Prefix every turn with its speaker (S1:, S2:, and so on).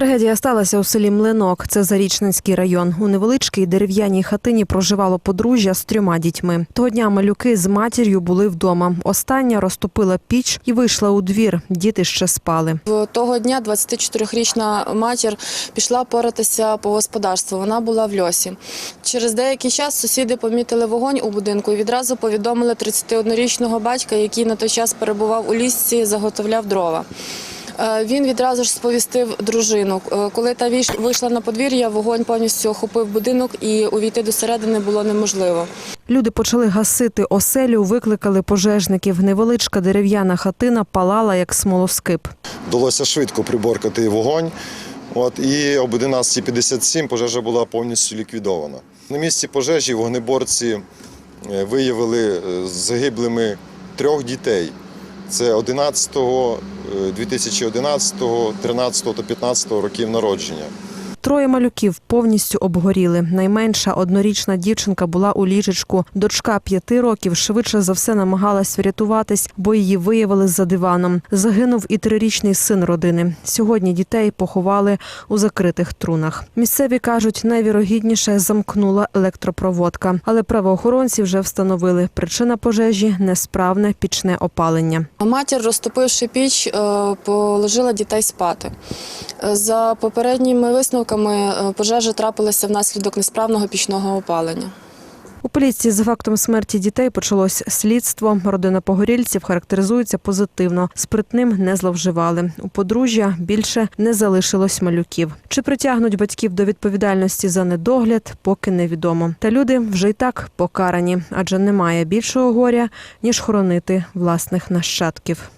S1: Трагедія сталася у селі Млинок. Це Зарічненський район. У невеличкій дерев'яній хатині проживало подружжя з трьома дітьми. Того дня малюки з матір'ю були вдома. Остання розтопила піч і вийшла у двір. Діти ще спали.
S2: Того дня 24-річна матір пішла поратися по господарству. Вона була в льосі. Через деякий час сусіди помітили вогонь у будинку і відразу повідомили 31-річного батька, який на той час перебував у лісці, заготовляв дрова. Е, Він відразу ж сповістив дружину. Е, Коли та вийшла на подвір'я, вогонь повністю охопив будинок і увійти до середини було неможливо.
S1: Люди почали гасити оселю, викликали пожежників. Невеличка дерев'яна хатина палала як смолоскип.
S3: Вдалося швидко приборкати вогонь. От, і об 11.57 пожежа була повністю ліквідована. На місці пожежі вогнеборці е, виявили загиблими трьох дітей. Це 11, е, 2011, 13 та 15 років народження.
S1: Троє малюків повністю обгоріли. Найменша однорічна дівчинка була у ліжечку. Дочка п'яти років швидше за все намагалась врятуватись, бо її виявили за диваном. Загинув і трирічний син родини. Сьогодні дітей поховали у закритих трунах. Місцеві кажуть, найвірогідніше замкнула електропроводка, але правоохоронці вже встановили причина пожежі несправне пічне опалення.
S2: Матір, розтопивши піч, е, положила дітей спати. За попередніми висновками, е, пожежа трапилася внаслідок несправного пічного опалення.
S1: У поліції за фактом смерті дітей почалось слідство. Родина погорільців характеризується позитивно. Спритним не зловживали. У подружжя більше не залишилось малюків. Чи притягнуть батьків до відповідальності за недогляд, поки невідомо. Та люди вже й так покарані, адже немає більшого горя ніж хоронити власних нащадків.